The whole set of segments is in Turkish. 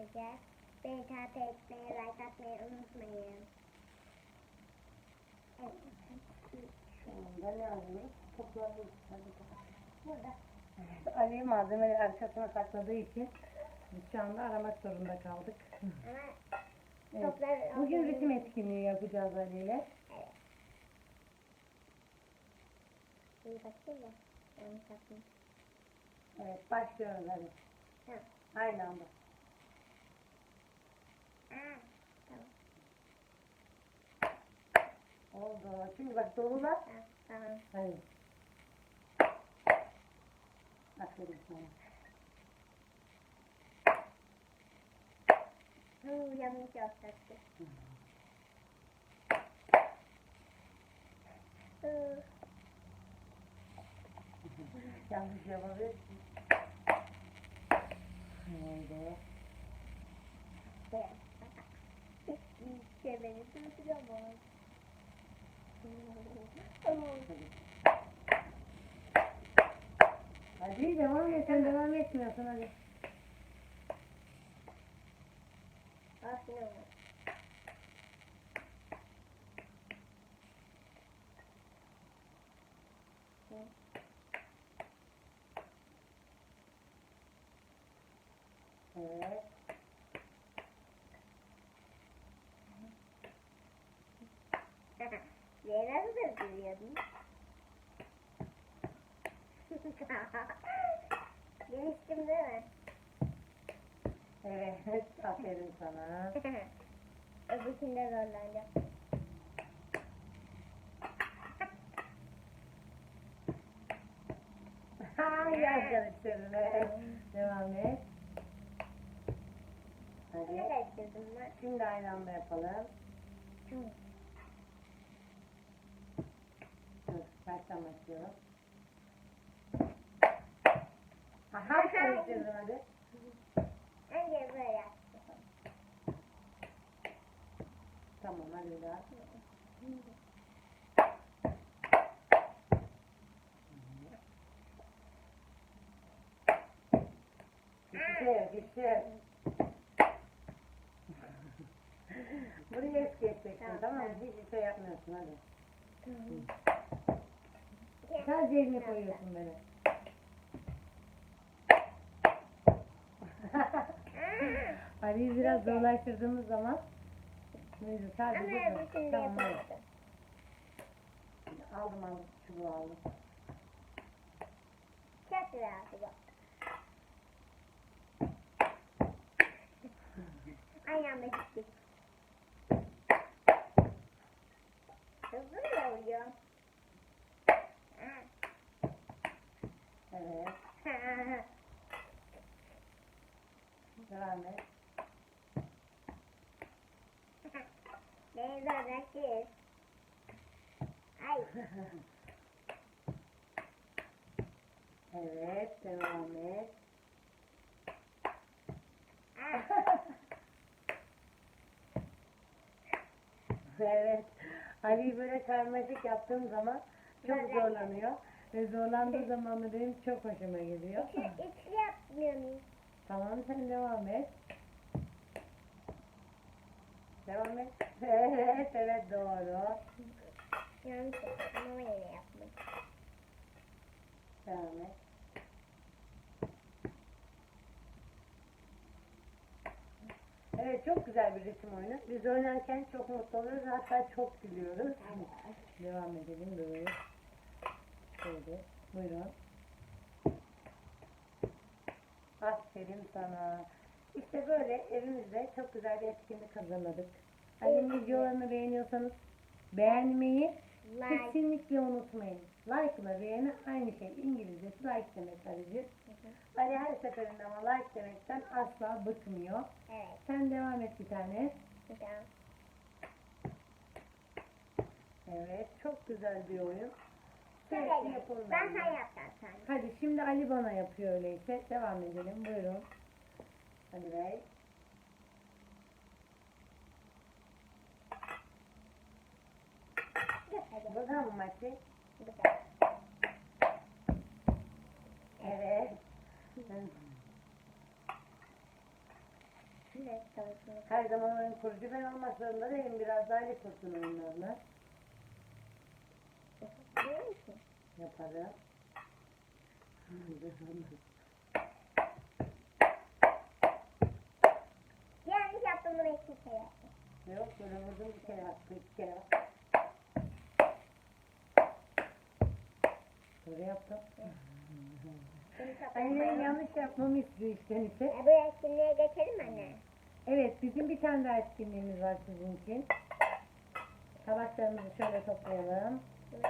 yapacağız. Beni takip etmeyi, like atmayı unutmayın. Evet. Şu anda ne alıyoruz? Burada. Ali malzemeleri arkasına sakladığı için şu anda aramak zorunda kaldık. Ama Evet. Bugün resim etkinliği yapacağız Ali ile. Evet. İyi bakayım da. Yanlış yapmayayım. Evet başlıyoruz Ali. Aynı anda. Aa, tamam. Oldu. Şimdi bak dolular. Tamam. Hadi. Aferin sana. Huu, yanlış yapacaktı. Yanlış yapabilirsin. Oldu. Evet. İşte beni durduramaz. Hadi devam et. Sen devam etmiyorsun hadi. Aslında Evet. Yere nasıl duruyordun? Geliştim değil mi? Evet. Aferin sana. Öbürkünde zorlanacağım. Yer karıştırma. Devam et. Hadi. karıştırdım ben? Şimdi aynı anda yapalım. Dur. Baştan başlayalım. Aha karıştırdın hadi. Önce böyle. Tamam hadi bir daha. Hiçbir şey yok, hiçbir şey yok. Burayı es geçeceksin Tamam, tamam mı? tamam. Hiçbir şey yapmıyorsun hadi. Sadece elini koyuyorsun böyle. Ali'yi biraz zorlaştırdığımız zaman neyse sadece bu. öbürkünde Tamam yapamadım. Aldım aldım çubuğu aldım. Çok oldu bu. Aynı anda gittik. Hızlı mı oluyor? Evet. Devam et. Beni zorlaştır. Ay. evet devam et. evet. Ali böyle karmaşık yaptığım zaman çok zorlanıyor. Ve zorlandığı zaman da benim çok hoşuma gidiyor. İçli, içli yapmıyor muyum? Tamam sen devam et. Devam et. Evet evet doğru. Yanlış yaptım ama yine. Devam et. Evet çok güzel bir resim oyunu. Biz oynarken çok mutlu oluyoruz. Hatta çok gülüyoruz. Devam edelim böyle. Şöyle. Buyurun. Aferin sana. İşte böyle evimizde çok güzel bir etkinlik hazırladık. Annem videolarını beğeniyorsanız beğenmeyi Like. kesinlikle unutmayın. Like ile beğeni aynı şey. İngilizcesi like demek sadece. Ali her seferinde ama like demekten asla bıkmıyor. Evet. Sen devam et bir tane. Tamam. Evet, çok güzel bir oyun. Yapalım. Ben sen yapacağım sen. Hadi şimdi Ali bana yapıyor öyleyse. Devam edelim. Buyurun. Ali Bey. Buradan mı. Evet. Her zaman oyun kurucu ben olmak zorunda değilim. Biraz daha Ali kursun oyunlarını. Yaparım. Yanlış yaptım bunu iki kere. Yok böyle vurdum bir kere hakkı iki kere. Böyle yaptım. Kapatmayalım. yanlış yapmamı istiyor içten içe. E, bu etkinliğe geçelim anne. Evet bizim bir tane daha etkinliğimiz var sizin için. Tabaklarımızı şöyle toplayalım. Ben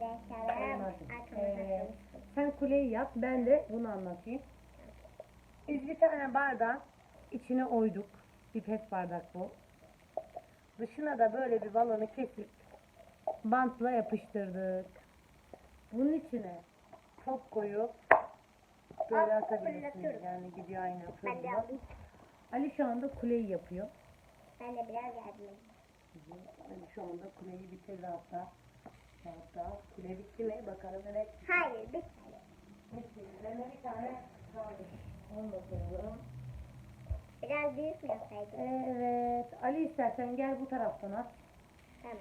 de eşyalarım arkamda saklamıştım. Sen kuleyi yap ben de bunu anlatayım. Biz bir tane bardağı içine oyduk. Bir pet bardak bu. Dışına da böyle bir balonu kesip bantla yapıştırdık. Bunun içine top koyup böyle atabilirsiniz. fırlatıyorum. Yani gidiyor Ben de alayım. Ali şu anda kuleyi yapıyor. Ben de biraz yardım edeyim. Ali şu anda kuleyi bitirdi hatta. Hatta kule bitti mi? Bakalım evet. Hayır bitmedi. Üzerine bir tane kaldı. Onu koyalım. Biraz büyük mü yapsaydım? Evet. Ali istersen gel bu taraftan at. Tamam.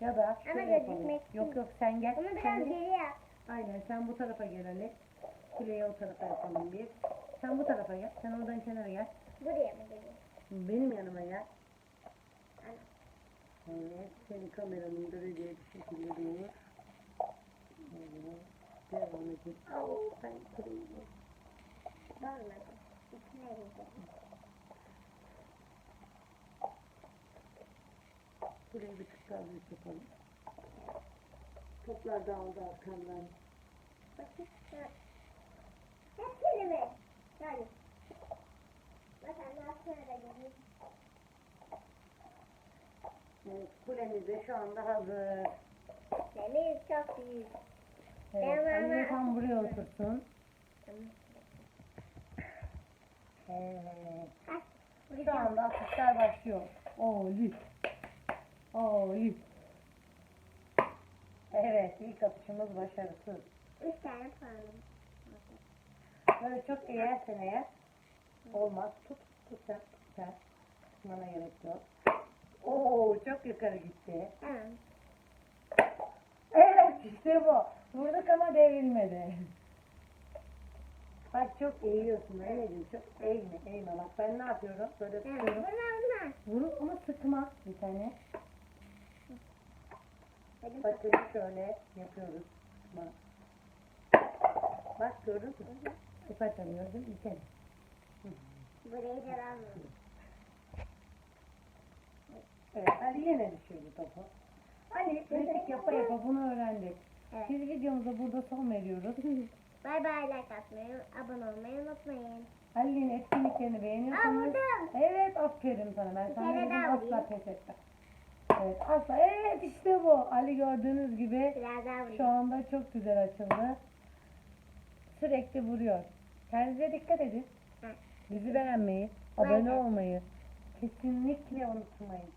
Ya da Ama şöyle yapalım. gözükmek için- Yok yok sen gel. Bunu biraz Sen- geri yap. Aynen sen bu tarafa gel Ali. Kuleyi o tarafa yapalım bir. Sen bu tarafa gel. Sen oradan kenara gel. Buraya mı geliyor? Benim yanıma gel. Evet. Senin kameranın göreceği bir şekilde dur. Evet. Devam edin. Au, ben kuleyi Olmadı. İçine girdi. Buraya bir tık daha büyük yapalım. Toplar dağıldı arkamdan. Bakın. Hepsini mi? Yani. Bak anne aslında da geliyor. Kulemiz de şu anda hazır. Deniz çok büyük. Evet, anne tam buraya otursun. Evet. Şu anda atışlar başlıyor. Oli. Oli. Evet, ilk atışımız başarısız. Üç tane puanım. Böyle çok eğersen eğer olmaz. Tut, tut sen, tut sen. Tutmana gerek yok. Yukarı gitti. Evet işte bu. Vurduk ama devrilmedi. Bak çok eğiyorsun anneciğim. Çok eğme eğme. Bak ben ne yapıyorum? Böyle tutuyorum. Bunlar bunlar. Vurup ama sıkma bir tane. Benim Bakın şöyle yapıyoruz. Bak. Bak gördün mü? Sıkatamıyoruz değil mi? Bir kere. Burayı da almadım. Evet Ali yine düşürdü topu. Ali pratik yapa yapa bunu öğrendik. Evet. Biz videomuza burada son veriyoruz. Bay bay like atmayı, abone olmayı unutmayın. Ali'nin etkinliklerini Aa beğeniyorsanız vurdum. Evet aferin sana. Ben sana kere dedim daha asla vurayım. pes etmem. Evet asla. Evet işte bu. Ali gördüğünüz gibi Biraz daha vurayım. şu anda çok güzel açıldı. Sürekli vuruyor. Kendinize dikkat edin. Hı. Bizi beğenmeyi, abone olmayı kesinlikle unutmayın.